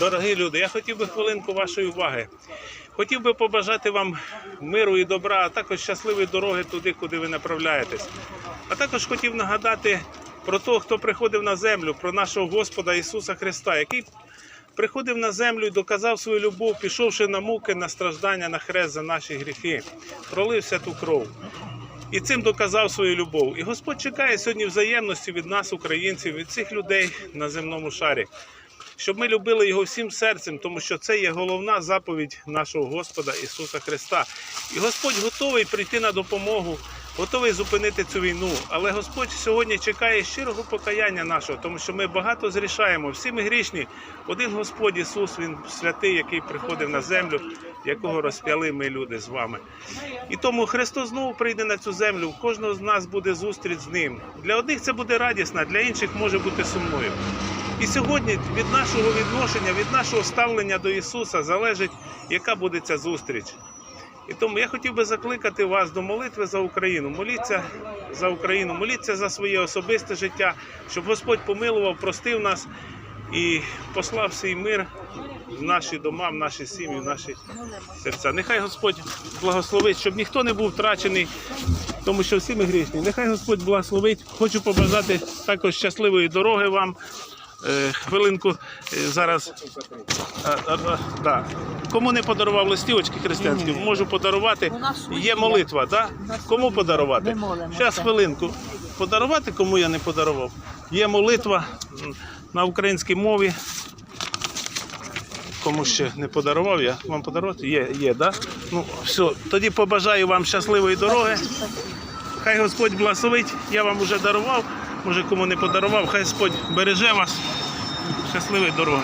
Дорогі люди, я хотів би хвилинку вашої уваги. Хотів би побажати вам миру і добра, а також щасливої дороги туди, куди ви направляєтесь. А також хотів нагадати про того, хто приходив на землю, про нашого Господа Ісуса Христа, який приходив на землю і доказав свою любов, пішовши на муки, на страждання, на хрест за наші гріхи, пролився ту кров. І цим доказав свою любов. І Господь чекає сьогодні взаємності від нас, українців, від цих людей на земному шарі, щоб ми любили його всім серцем, тому що це є головна заповідь нашого Господа Ісуса Христа. І Господь готовий прийти на допомогу, готовий зупинити цю війну. Але Господь сьогодні чекає щирого покаяння нашого, тому що ми багато зрішаємо. Всі ми грішні. Один Господь Ісус, Він святий, який приходив на землю, якого розп'яли ми люди з вами. І тому Христос знову прийде на цю землю. У кожного з нас буде зустріч з ним. Для одних це буде радісна, для інших може бути сумною. І сьогодні від нашого відношення, від нашого ставлення до Ісуса залежить, яка буде ця зустріч. І тому я хотів би закликати вас до молитви за Україну. Моліться за Україну, моліться за своє особисте життя, щоб Господь помилував, простив нас і послав свій мир в наші дома, в наші сім'ї, в наші серця. Нехай Господь благословить, щоб ніхто не був втрачений, тому що всі ми грішні. Нехай Господь благословить. Хочу побажати також щасливої дороги вам. Е, хвилинку е, зараз. А, а, а, да. Кому не подарував листівочки християнські, можу подарувати. Є молитва, да? Кому подарувати? Зараз хвилинку. Подарувати, кому я не подарував. Є молитва на українській мові. Кому ще не подарував, я вам подарувати? Є, є, да? Ну, все. Тоді побажаю вам щасливої дороги. Хай Господь благословить. Я вам вже дарував. Може, кому не подарував, хай Господь береже вас. Щасливої дороги.